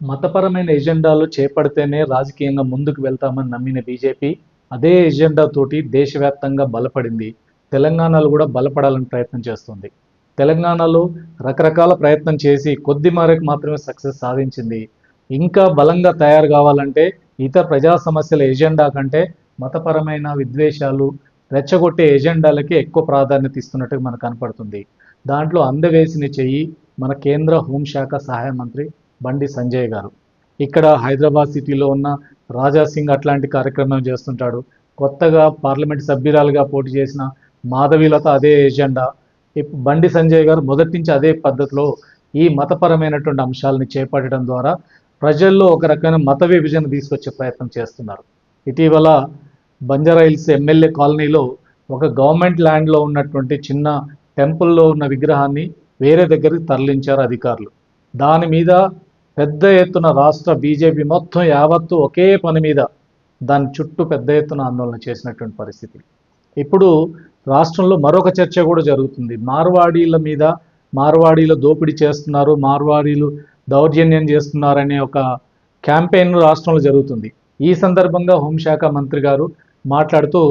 మతపరమైన ఎజెండాలు చేపడితేనే రాజకీయంగా ముందుకు వెళ్తామని నమ్మిన బీజేపీ అదే ఎజెండా తోటి దేశవ్యాప్తంగా బలపడింది. తెలంగాణలో కూడా బలపడాలని ప్రయత్నం చేస్తుంది. తెలంగాణలో రకరకాల ప్రయత్నం చేసి కొద్ది మేరకు మాత్రమే సక్సెస్ సాధించింది. ఇంకా బలంగా తయారు కావాలంటే ఇతర ప్రజా సమస్యల ఎజెండా కంటే మతపరమైన విద్వేషాలు రెచ్చగొట్టే ఎజెండాలకి ఎక్కువ ప్రాధాన్యత ఇస్తున్నట్టు మనకు కనపడుతుంది. దాంట్లో అందవేసిన చెయ్యి మన కేంద్ర హోంశాఖ సహాయ మంత్రి బండి సంజయ్ గారు. ఇక్కడ హైదరాబాద్ సిటీలో ఉన్న రాజా సింగ్ అట్లాంటి కార్యక్రమం చేస్తుంటాడు. కొత్తగా పార్లమెంట్ సభ్యురాలుగా పోటీ చేసిన మాధవీలత అదే ఎజెండా. బండి సంజయ్ గారు మొదటి నుంచి అదే పద్ధతిలో ఈ మతపరమైనటువంటి అంశాలని చేపట్టడం ద్వారా ప్రజల్లో ఒక రకమైన మత విభజన తీసుకొచ్చే ప్రయత్నం చేస్తున్నారు. ఇటీవల బంజారాయిల్స్ ఎమ్మెల్యే కాలనీలో ఒక గవర్నమెంట్ ల్యాండ్లో ఉన్నటువంటి చిన్న టెంపుల్లో ఉన్న విగ్రహాన్ని వేరే దగ్గరికి తరలించారు అధికారులు. దాని మీద పెద్ద ఎత్తున రాష్ట్ర బీజేపీ మొత్తం యావత్తు ఒకే పని మీద దాని చుట్టూ పెద్ద ఎత్తున ఆందోళన చేసినటువంటి పరిస్థితి. ఇప్పుడు రాష్ట్రంలో మరొక చర్చ కూడా జరుగుతుంది. మార్వాడీల మీద మార్వాడీలు దోపిడీ చేస్తున్నారు మార్వాడీలు దౌర్జన్యం చేస్తున్నారనే ఒక క్యాంపెయిన్ రాష్ట్రంలో జరుగుతుంది. ఈ సందర్భంగా హోంశాఖ మంత్రి గారు మాట్లాడుతూ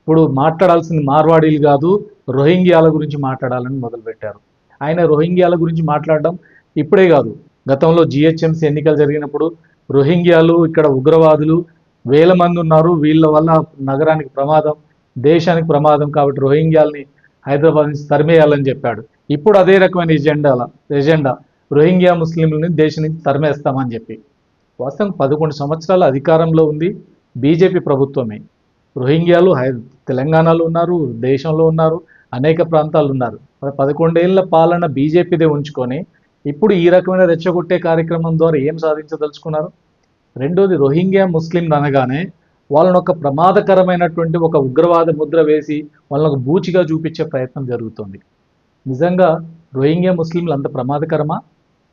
ఇప్పుడు మాట్లాడాల్సింది మార్వాడీలు కాదు రోహింగ్యాల గురించి మాట్లాడాలని మొదలుపెట్టారు. ఆయన రోహింగ్యాల గురించి మాట్లాడడం ఇప్పుడే కాదు గతంలో జిహెచ్ఎంసీ ఎన్నికలు జరిగినప్పుడు రోహింగ్యాలు ఇక్కడ ఉగ్రవాదులు వేల మంది ఉన్నారు. వీళ్ళ వల్ల నగరానికి ప్రమాదం దేశానికి ప్రమాదం కాబట్టి రోహింగ్యాల్ని హైదరాబాద్ నుంచి తరిమేయాలని చెప్పాడు. ఇప్పుడు అదే రకమైన ఎజెండాల ఎజెండా. రోహింగ్యా ముస్లింలని దేశం నుంచి తరిమేస్తామని చెప్పి. వాస్తవం పదకొండు సంవత్సరాల అధికారంలో ఉంది. బీజేపీ ప్రభుత్వమే. రోహింగ్యాలు హై తెలంగాణలో ఉన్నారు దేశంలో ఉన్నారు అనేక ప్రాంతాలు ఉన్నారు. మరి పదకొండేళ్ళ పాలన బీజేపీదే ఉంచుకొని ఇప్పుడు ఈ రకమైన రెచ్చగొట్టే కార్యక్రమం ద్వారా ఏం సాధించదలుచుకున్నారు? రెండోది రోహింగ్యా ముస్లింలు అనగానే వాళ్ళని ఒక ప్రమాదకరమైనటువంటి ఒక ఉగ్రవాద ముద్ర వేసి వాళ్ళని బూచిగా చూపించే ప్రయత్నం జరుగుతుంది. నిజంగా రోహింగ్యా ముస్లింలు అంత ప్రమాదకరమా?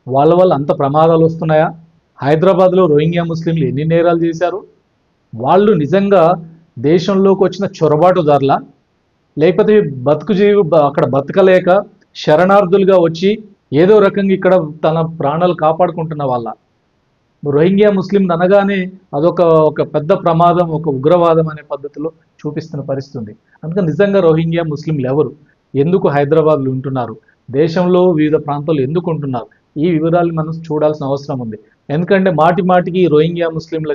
వాళ్ళ వల్ల అంత ప్రమాదాలు వస్తున్నాయా? హైదరాబాద్లో రోహింగ్యా ముస్లింలు ఎన్ని నేరాలు చేశారు? వాళ్ళు నిజంగా దేశంలోకి వచ్చిన చొరబాటుదారుల? లేకపోతే బతుకు జీవి అక్కడ బతకలేక శరణార్థులుగా వచ్చి ఏదో రకంగా ఇక్కడ తన ప్రాణాలు కాపాడుకుంటున్న వాళ్ళ. రోహింగ్యా ముస్లింలు అనగానే అదొక ఒక పెద్ద ప్రమాదం ఒక ఉగ్రవాదం అనే పద్ధతిలో చూపిస్తున్న పరిస్థితి ఉంది అందుకని నిజంగా రోహింగ్యా ముస్లింలు ఎవరు? ఎందుకు హైదరాబాద్లో ఉంటున్నారు? దేశంలో వివిధ ప్రాంతాల్లో ఎందుకు ఉంటున్నారు? ఈ వివరాలు మనం చూడాల్సిన అవసరం ఉంది. ఎందుకంటే మాటి మాటికి రోహింగ్యా ముస్లింల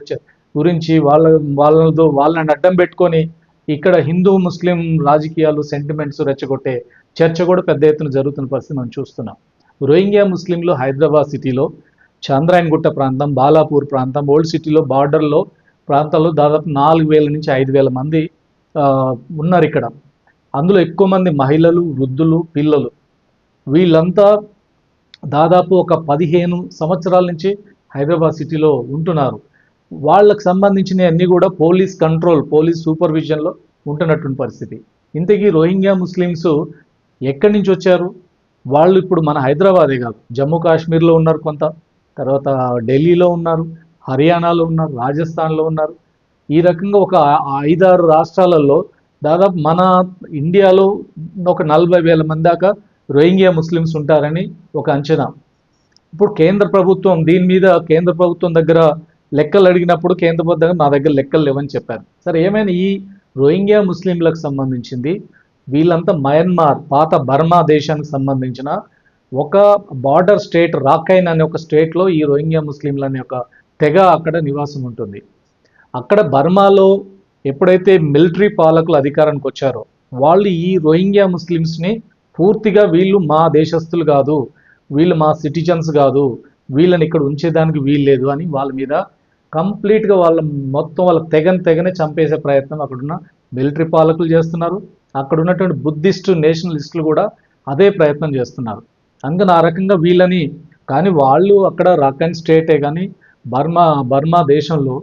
గురించి వాళ్ళ వాళ్ళతో వాళ్ళని అడ్డం పెట్టుకొని ఇక్కడ హిందూ ముస్లిం రాజకీయాలు సెంటిమెంట్స్ రెచ్చగొట్టే చర్చ కూడా పెద్ద ఎత్తున జరుగుతున్న పరిస్థితి మనం చూస్తున్నాం. రోహింగ్యా ముస్లింలు హైదరాబాద్ సిటీలో చంద్రాయన్గుట్ట ప్రాంతం బాలాపూర్ ప్రాంతం ఓల్డ్ సిటీలో బార్డర్లో ప్రాంతాల్లో దాదాపు నాలుగు వేల నుంచి ఐదు వేల మంది ఉన్నారు ఇక్కడ. అందులో ఎక్కువ మంది మహిళలు వృద్ధులు పిల్లలు. వీళ్ళంతా దాదాపు ఒక పదిహేను సంవత్సరాల నుంచి హైదరాబాద్ సిటీలో ఉంటున్నారు. వాళ్ళకు సంబంధించిన అన్నీ కూడా పోలీస్ కంట్రోల్ పోలీస్ సూపర్విజన్లో ఉంటున్నటువంటి పరిస్థితి. ఇంతకీ రోహింగ్యా ముస్లిమ్స్ ఎక్కడి నుంచి వచ్చారు? వాళ్ళు ఇప్పుడు మన హైదరాబాదే కాదు. జమ్మూ కాశ్మీర్లో ఉన్నారు కొంత తర్వాత ఢిల్లీలో ఉన్నారు హర్యానాలో ఉన్నారు రాజస్థాన్లో ఉన్నారు. ఈ రకంగా ఒక ఐదారు రాష్ట్రాలలో దాదాపు మన ఇండియాలో ఒక నలభై వేల మంది దాకా రోహింగ్యా ముస్లిమ్స్ ఉంటారని ఒక అంచనా. ఇప్పుడు కేంద్ర ప్రభుత్వం దీని మీద కేంద్ర ప్రభుత్వం దగ్గర లెక్కలు అడిగినప్పుడు కేంద్ర ప్రభుత్వం దగ్గర నా దగ్గర లెక్కలు లేవని చెప్పారు. సరే ఏమైనా ఈ రోహింగ్యా ముస్లింలకు సంబంధించింది వీళ్ళంతా మయన్మార్ పాత బర్మా దేశానికి సంబంధించిన ఒక బార్డర్ స్టేట్ రాకైన్ అనే ఒక స్టేట్లో ఈ రోహింగ్యా ముస్లింలు అనే ఒక తెగ అక్కడ నివాసం ఉంటుంది. అక్కడ బర్మాలో ఎప్పుడైతే మిలిటరీ పాలకులు అధికారానికి వచ్చారో వాళ్ళు ఈ రోహింగ్యా ముస్లిమ్స్ని పూర్తిగా వీళ్ళు మా దేశస్తులు కాదు వీళ్ళు మా సిటిజన్స్ కాదు వీళ్ళని ఇక్కడ ఉంచేదానికి వీల్లేదు అని వాళ్ళ మీద కంప్లీట్గా వాళ్ళ మొత్తం వాళ్ళ తెగని తెగనే చంపేసే ప్రయత్నం అక్కడున్న మిలిటరీ పాలకులు చేస్తున్నారు. అక్కడ ఉన్నటువంటి బుద్ధిస్టు నేషనలిస్టులు కూడా అదే ప్రయత్నం చేస్తున్నారు. అందుకని ఆ రకంగా వీళ్ళని కానీ వాళ్ళు అక్కడ రకన్ స్టేటే కానీ బర్మా బర్మా దేశంలో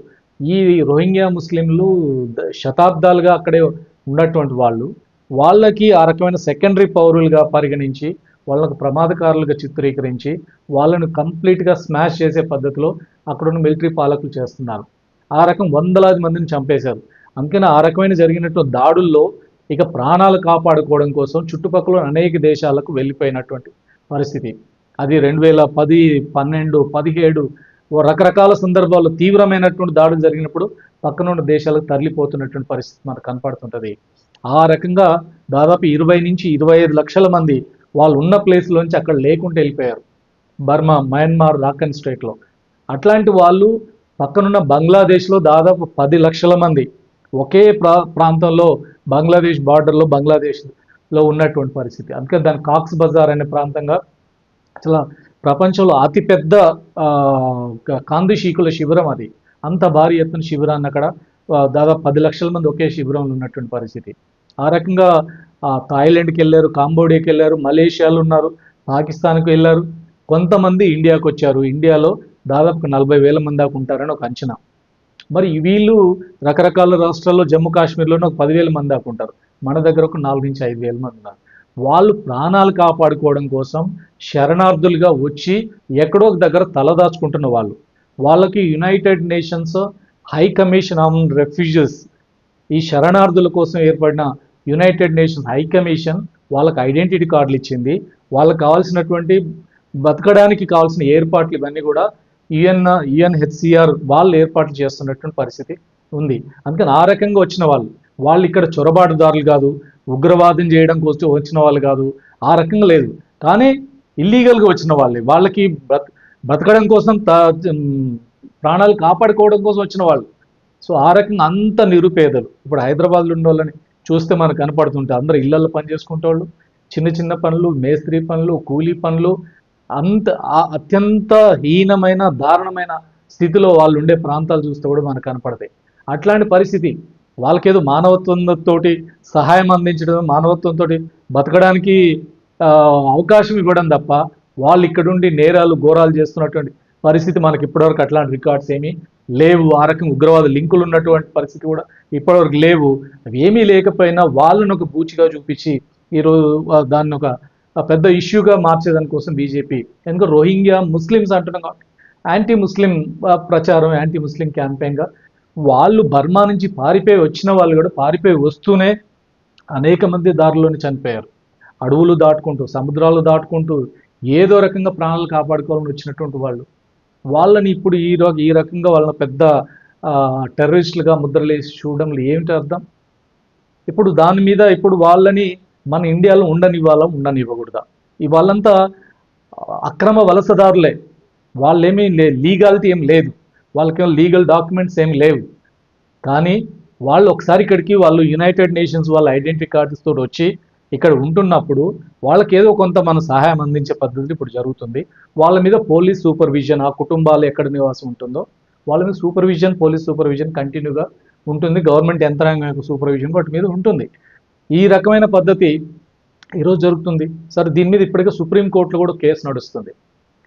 ఈ రోహింగ్యా ముస్లింలు ద- శతాబ్దాలుగా అక్కడే ఉన్నటువంటి వాళ్ళు వాళ్ళకి ఆ రకమైన సెకండరీ పౌరులుగా పరిగణించి వాళ్ళకు ప్రమాదకారులుగా చిత్రీకరించి వాళ్ళను కంప్లీట్గా స్మాష్ చేసే పద్ధతిలో అక్కడున్న మిలిటరీ పాలకులు చేస్తున్నారు. ఆ రకం వందలాది మందిని చంపేశారు. అందుకని ఆ రకమైన జరిగినట్టు దాడుల్లో ఇక ప్రాణాలు కాపాడుకోవడం కోసం చుట్టుపక్కల అనేక దేశాలకు వెళ్ళిపోయినటువంటి పరిస్థితి. అది రెండు వేల పది పన్నెండు పదిహేడు రకరకాల సందర్భాల్లో తీవ్రమైనటువంటి దాడులు జరిగినప్పుడు పక్కన ఉన్న దేశాలకు తరలిపోతున్నటువంటి పరిస్థితి మనకు కనపడుతుంటుంది. ఆ రకంగా దాదాపు ఇరవై నుంచి ఇరవై ఐదు లక్షల మంది వాళ్ళు ఉన్న ప్లేస్లోంచి అక్కడ లేకుండా వెళ్ళిపోయారు. బర్మా మయన్మార్ రాకన్ స్టేట్లో. అట్లాంటి వాళ్ళు పక్కనున్న బంగ్లాదేశ్లో దాదాపు పది లక్షల మంది ఒకే ప్రా ప్రాంతంలో బంగ్లాదేశ్ బార్డర్లో బంగ్లాదేశ్లో ఉన్నటువంటి పరిస్థితి. అందుకని దాని కాక్స్ బజార్ అనే ప్రాంతంగా చాలా ప్రపంచంలో అతిపెద్ద ఆ, శీకుల కాందిశీకుల శిబిరం అది. అంత భారీ ఎత్తున శిబిరాన్ని అక్కడ దాదాపు పది లక్షల మంది ఒకే శిబిరంలో ఉన్నటువంటి పరిస్థితి. ఆ రకంగా థాయిలాండ్కి వెళ్ళారు కాంబోడియాకి వెళ్ళారు మలేషియాలో ఉన్నారు పాకిస్తాన్కి వెళ్ళారు. కొంతమంది ఇండియాకు వచ్చారు ఇండియాలో దాదాపు నలభై వేల మంది దాకా ఉంటారని ఒక అంచనా. మరి వీళ్ళు రకరకాల రాష్ట్రాల్లో జమ్మూ కాశ్మీర్లోనే ఒక పదివేల మంది దాకా ఉంటారు. మన దగ్గర ఒక నాలుగు నుంచి ఐదు వేల మంది ఉన్నారు. వాళ్ళు ప్రాణాలు కాపాడుకోవడం కోసం శరణార్థులుగా వచ్చి ఎక్కడో ఒక దగ్గర తలదాచుకుంటున్న వాళ్ళు. వాళ్ళకి United Nations High Commission on Refugees ఈ శరణార్థుల కోసం ఏర్పడిన యునైటెడ్ నేషన్స్ హై కమిషన్ వాళ్ళకి ఐడెంటిటీ కార్డులు ఇచ్చింది. వాళ్ళకి కావాల్సినటువంటి బతకడానికి కావాల్సిన ఏర్పాట్లు ఇవన్నీ కూడా యుఎన్ యుఎన్హెచ్సిఆర్ వాళ్ళు ఏర్పాట్లు చేస్తున్నటువంటి పరిస్థితి ఉంది. అందుకని ఆ రకంగా వచ్చిన వాళ్ళు వాళ్ళు ఇక్కడ చొరబాటుదారులు కాదు ఉగ్రవాదం చేయడం కోసం వచ్చిన వాళ్ళు కాదు ఆ రకంగా లేదు. కానీ ఇల్లీగల్గా వచ్చిన వాళ్ళే. వాళ్ళకి బ్రత బ్రతకడం కోసం త- ప్రాణాలు కాపాడుకోవడం కోసం వచ్చిన వాళ్ళు. సో ఆ రకంగా అంత నిరుపేదలు. ఇప్పుడు హైదరాబాద్లో ఉండే వాళ్ళని చూస్తే మనకు కనపడుతుంటే అందరూ ఇళ్ళల్లో పని చేసుకుంటే వాళ్ళు చిన్న చిన్న పనులు మేస్త్రి పనులు కూలీ పనులు అంత ఆ- అత్యంత హీనమైన దారుణమైన స్థితిలో వాళ్ళు ఉండే ప్రాంతాలు చూస్తే కూడా మనకు కనపడతాయి. అట్లాంటి పరిస్థితి వాళ్ళకేదో మానవత్వంతో సహాయం అందించడం మానవత్వంతో బతకడానికి అవకాశం ఇవ్వడం తప్ప వాళ్ళు ఇక్కడుండి నేరాలు ఘోరాలు చేస్తున్నటువంటి పరిస్థితి మనకి ఇప్పటివరకు అట్లాంటి రికార్డ్స్ ఏమీ లేవు. ఆ రకం ఉగ్రవాద లింకులు ఉన్నటువంటి పరిస్థితి కూడా ఇప్పటివరకు లేవు. అవి ఏమీ లేకపోయినా వాళ్ళను ఒక బూచిగా చూపించి ఈరోజు దాన్ని ఒక పెద్ద ఇష్యూగా మార్చేదానికోసం బీజేపీ. ఎందుకంటే రోహింగ్యా ముస్లిమ్స్ అంటున్నాం కాబట్టి యాంటీ ముస్లిం ప్రచారం యాంటీ ముస్లిం క్యాంపెయిన్గా వాళ్ళు బర్మా నుంచి పారిపోయి వచ్చిన వాళ్ళు కూడా పారిపోయి వస్తూనే అనేక మంది దారిలోనే చనిపోయారు. అడవులు దాటుకుంటూ సముద్రాలు దాటుకుంటూ ఏదో రకంగా ప్రాణాలు కాపాడుకోవాలని వచ్చినటువంటి వాళ్ళు. వాళ్ళని ఇప్పుడు ఈ రోజు ఈ రకంగా వాళ్ళని పెద్ద టెర్రరిస్టులుగా ముద్రలేసి చూడడం ఏమిటి అర్థం? ఇప్పుడు దాని మీద ఇప్పుడు వాళ్ళని మన ఇండియాలో ఉండనివ్వాలా ఉండనివ్వకూడదా? ఇవాళంతా అక్రమ వలసదారులే. వాళ్ళేమీ లే లీగాలిటీ ఏం లేదు. వాళ్ళకి లీగల్ డాక్యుమెంట్స్ ఏం లేవు. కానీ వాళ్ళు ఒకసారి ఇక్కడికి వాళ్ళు యునైటెడ్ నేషన్స్ వాళ్ళ ఐడెంటిటీ కార్డ్స్ తోటి వచ్చి ఇక్కడ ఉంటున్నప్పుడు వాళ్ళకి ఏదో కొంత మన సహాయం అందించే పద్ధతి ఇప్పుడు జరుగుతుంది. వాళ్ళ మీద పోలీస్ సూపర్విజన్ ఆ కుటుంబాలు ఎక్కడ నివాసం ఉంటుందో వాళ్ళ మీద సూపర్విజన్ పోలీస్ సూపర్విజన్ కంటిన్యూగా ఉంటుంది. గవర్నమెంట్ యంత్రాంగం యొక్క సూపర్విజన్ వాటి మీద ఉంటుంది. ఈ రకమైన పద్ధతి ఈరోజు జరుగుతుంది. సరే దీని మీద ఇప్పటికే సుప్రీంకోర్టులో కూడా కేసు నడుస్తుంది.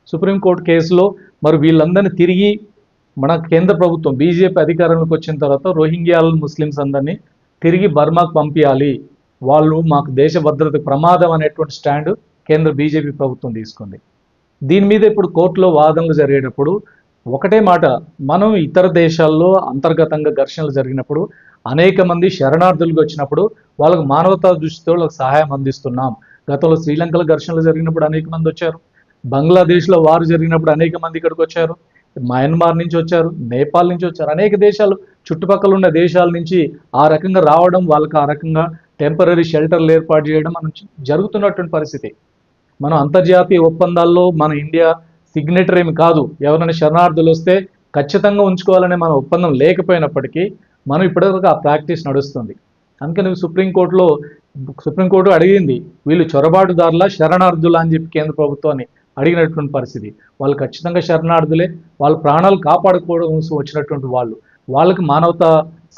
సుప్రీంకోర్టు కేసులో మరి వీళ్ళందరినీ తిరిగి మన కేంద్ర ప్రభుత్వం బీజేపీ అధికారంలోకి వచ్చిన తర్వాత రోహింగ్యాల ముస్లిమ్స్ అందరినీ తిరిగి బర్మాకు పంపించాలి వాళ్ళు మాకు దేశ భద్రత ప్రమాదం అనేటువంటి స్టాండ్ కేంద్ర బీజేపీ ప్రభుత్వం తీసుకుంది. దీని మీద ఇప్పుడు కోర్టులో వాదనలు జరిగేటప్పుడు ఒకటే మాట మనం ఇతర దేశాల్లో అంతర్గతంగా ఘర్షణలు జరిగినప్పుడు అనేక మంది శరణార్థులకు వచ్చినప్పుడు వాళ్ళకు మానవతా దృష్టితో వాళ్ళకి సహాయం అందిస్తున్నాం. గతంలో శ్రీలంకలో ఘర్షణలు జరిగినప్పుడు అనేక మంది వచ్చారు. బంగ్లాదేశ్లో వారు జరిగినప్పుడు అనేక మంది ఇక్కడికి వచ్చారు. మయన్మార్ నుంచి వచ్చారు. నేపాల్ నుంచి వచ్చారు. అనేక దేశాలు చుట్టుపక్కల ఉన్న దేశాల నుంచి ఆ రకంగా రావడం వాళ్ళకి ఆ రకంగా టెంపరీ షెల్టర్లు ఏర్పాటు చేయడం మనం జరుగుతున్నటువంటి పరిస్థితి. మనం అంతర్జాతీయ ఒప్పందాల్లో మన ఇండియా సిగ్నేటరీ ఏమి కాదు. ఎవరైనా శరణార్థులు వస్తే ఖచ్చితంగా ఉంచుకోవాలనే మన ఒప్పందం లేకపోయినప్పటికీ మనం ఇప్పటివరకు ఆ ప్రాక్టీస్ నడుస్తుంది. అందుకని సుప్రీంకోర్టులో సుప్రీంకోర్టు అడిగింది వీళ్ళు చొరబాటుదారుల శరణార్థులా అని చెప్పి కేంద్ర ప్రభుత్వాన్ని అడిగినటువంటి పరిస్థితి. వాళ్ళు ఖచ్చితంగా శరణార్థులే వాళ్ళ ప్రాణాలు కాపాడుకోవడం వచ్చినటువంటి వాళ్ళు. వాళ్ళకి మానవత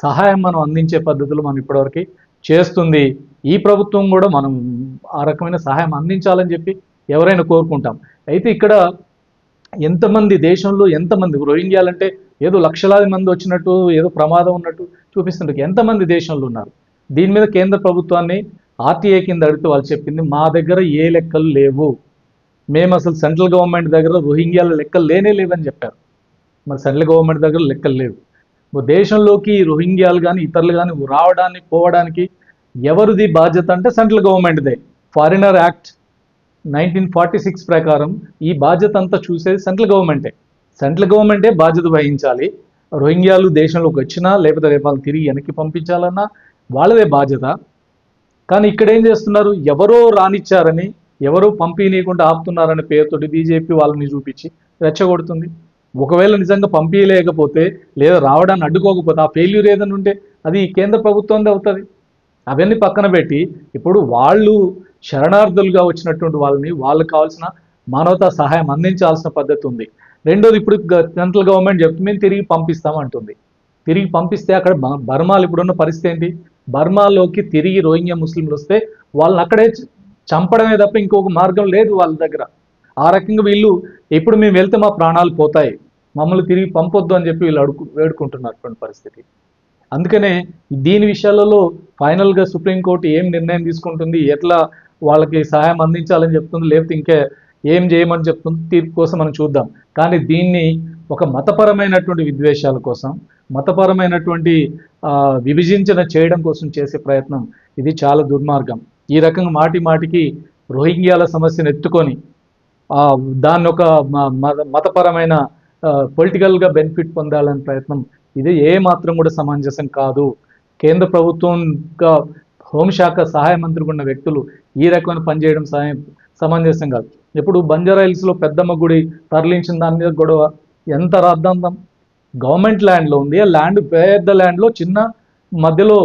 సహాయం మనం అందించే పద్ధతులు మనం ఇప్పటివరకు చేస్తుంది. ఈ ప్రభుత్వం కూడా మనం ఆ రకమైన సహాయం అందించాలని చెప్పి ఎవరైనా కోరుకుంటాం. అయితే ఇక్కడ ఎంతమంది దేశంలో ఎంతమంది రోహింగ్యాలంటే ఏదో లక్షలాది మంది వచ్చినట్టు ఏదో ప్రమాదం ఉన్నట్టు చూపిస్తుంటారు ఎంతమంది దేశంలో ఉన్నారు? దీని మీద కేంద్ర ప్రభుత్వాన్ని ఆర్టీఏ కింద అడిగితే వాళ్ళు చెప్పింది మా దగ్గర ఏ లెక్కలు లేవు. మేము అసలు సెంట్రల్ గవర్నమెంట్ దగ్గర రోహింగ్యాల లెక్కలు లేనే లేవని చెప్పారు. మరి సెంట్రల్ గవర్నమెంట్ దగ్గర లెక్కలు లేవు. దేశంలోకి రోహింగ్యాలు కానీ ఇతరులు కానీ రావడానికి పోవడానికి ఎవరిది బాధ్యత అంటే central గవర్నమెంట్దే. Foreigner Act nineteen forty six ప్రకారం ఈ బాధ్యత అంతా చూసేది సెంట్రల్ గవర్నమెంటే. సెంట్రల్ గవర్నమెంటే బాధ్యత వహించాలి. రోహింగ్యాలు దేశంలోకి వచ్చినా లేకపోతే రేపు వాళ్ళు తిరిగి వెనక్కి పంపించాలన్నా వాళ్ళదే బాధ్యత. కానీ ఇక్కడ ఏం చేస్తున్నారు? ఎవరో రానిచ్చారని ఎవరో పంపించకుండా ఆపుతున్నారనే పేరుతోటి బీజేపీ వాళ్ళని చూపించి రెచ్చగొడుతుంది. ఒకవేళ నిజంగా పంపించలేకపోతే లేదా రావడాన్ని అడ్డుకోకపోతే ఆ ఫెయిల్యూర్ ఏదైనా ఉంటే అది కేంద్ర ప్రభుత్వందే అవుతుంది. అవన్నీ పక్కన పెట్టి ఇప్పుడు వాళ్ళు శరణార్థులుగా వచ్చినటువంటి వాళ్ళని వాళ్ళకి కావాల్సిన మానవతా సహాయం అందించాల్సిన పద్ధతి ఉంది. రెండోది ఇప్పుడు గ- సెంట్రల్ గవర్నమెంట్ చెప్తుంది మేము తిరిగి పంపిస్తాం అంటుంది. తిరిగి పంపిస్తే అక్కడ బర్మాలు ఇప్పుడున్న పరిస్థితి ఏంటి? బర్మాలోకి తిరిగి రోహింగ్యా ముస్లింలు వస్తే వాళ్ళని అక్కడే చంపడమే తప్ప ఇంకొక మార్గం లేదు వాళ్ళ దగ్గర. ఆ రకంగా వీళ్ళు ఇప్పుడు మేము వెళ్తే మా ప్రాణాలు పోతాయి. మమ్మల్ని తిరిగి పంపొద్దు అని చెప్పి వీళ్ళు అడుగు వేడుకుంటున్నటువంటి పరిస్థితి. అందుకనే దీని విషయాలలో ఫైనల్గా సుప్రీంకోర్టు ఏం నిర్ణయం తీసుకుంటుంది? ఎట్లా వాళ్ళకి సహాయం అందించాలని చెప్తుంది? లేకపోతే ఇంకా ఏం చేయమని చెప్తుంది? తీర్పు కోసం మనం చూద్దాం. కానీ దీన్ని ఒక మతపరమైనటువంటి విద్వేషాల కోసం మతపరమైనటువంటి విభజించిన చేయడం కోసం చేసే ప్రయత్నం ఇది చాలా దుర్మార్గం. ఈ రకంగా మాటి మాటికి రోహింగ్యాల సమస్యను ఎత్తుకొని దాన్ని ఒక మ- మతపరమైన పొలిటికల్గా బెనిఫిట్ పొందాలనే ప్రయత్నం ఇది ఏ మాత్రం కూడా సమంజసం కాదు. కేంద్ర ప్రభుత్వంగా హోంశాఖ సహాయ మంత్రిగా ఉన్న వ్యక్తులు ఈ రకమైన పనిచేయడం సహాయం సమంజసం కాదు. ఇప్పుడు బంజారా హిల్స్లో పెద్దమ్మ గుడి తరలించిన దాని మీద గొడవ. ఎంత రాద్దాంతం? గవర్నమెంట్ ల్యాండ్లో ఉంది. ఆ ల్యాండ్ పెద్ద ల్యాండ్లో చిన్న మధ్యలో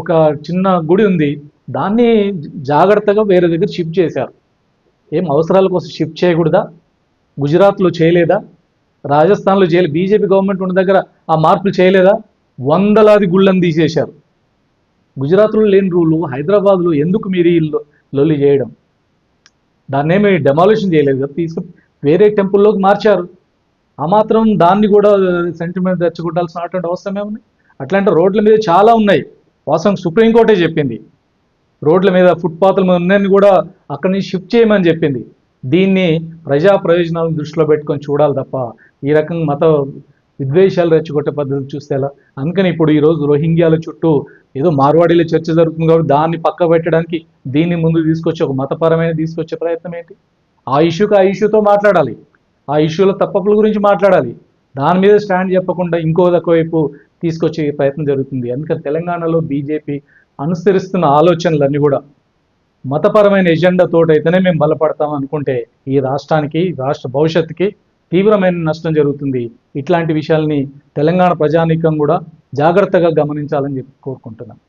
ఒక చిన్న గుడి ఉంది. దాన్ని జాగ్రత్తగా వేరే దగ్గర షిఫ్ట్ చేశారు. ఏం అవసరాల కోసం షిఫ్ట్ చేయకూడదా? గుజరాత్లో చేయలేదా? రాజస్థాన్లో చేయలేదు బీజేపీ గవర్నమెంట్ ఉన్న దగ్గర ఆ మార్పులు చేయలేదా? వందలాది గుళ్ళని తీసేశారు. గుజరాత్లో లేని రూలు హైదరాబాద్లో ఎందుకు మీరు ఈ లొల్లి చేయడం? దాన్ని ఏమి డెమాలిషన్ చేయలేదు కదా తీసుకు వేరే టెంపుల్లోకి మార్చారు. ఆ మాత్రం దాన్ని కూడా సెంటిమెంట్ తెచ్చుకుంటాల్సినటువంటి అవసరం ఏముంది అట్లాంటి రోడ్ల మీద చాలా ఉన్నాయి. వాస్తవం సుప్రీంకోర్టే చెప్పింది. రోడ్ల మీద ఫుట్పాత్ల మీద ఉన్నాయని కూడా అక్కడి నుంచి షిఫ్ట్ చేయమని చెప్పింది. దీన్ని ప్రజా ప్రయోజనాలను దృష్టిలో పెట్టుకొని చూడాలి తప్ప ఈ రకంగా మత విద్వేషాలు రెచ్చగొట్టే పద్ధతులు చూస్తే ఎలా? అందుకని ఇప్పుడు ఈరోజు రోహింగ్యాల చుట్టూ ఏదో మార్వాడీలో చర్చ జరుగుతుంది కాబట్టి దాన్ని పక్క పెట్టడానికి దీన్ని ముందు తీసుకొచ్చి ఒక మతపరమైన తీసుకొచ్చే ప్రయత్నం ఏంటి? ఆ ఇష్యూకి ఆ ఇష్యూతో మాట్లాడాలి. ఆ ఇష్యూల తప్పప్పుల గురించి మాట్లాడాలి. దాని మీద స్టాండ్ చెప్పకుండా ఇంకో వైపు తీసుకొచ్చే ప్రయత్నం జరుగుతుంది. అందుకని తెలంగాణలో బీజేపీ అనుసరిస్తున్న ఆలోచనలన్నీ కూడా మతపరమైన ఎజెండాతో అయితేనే మేము బలపడతాం అనుకుంటే ఈ రాష్ట్రానికి రాష్ట్ర భవిష్యత్తుకి తీవ్రమైన నష్టం జరుగుతుంది. ఇట్లాంటి విషయాల్ని తెలంగాణ ప్రజానీకం కూడా జాగ్రత్తగా గమనించాలని చెప్పి కోరుకుంటున్నాను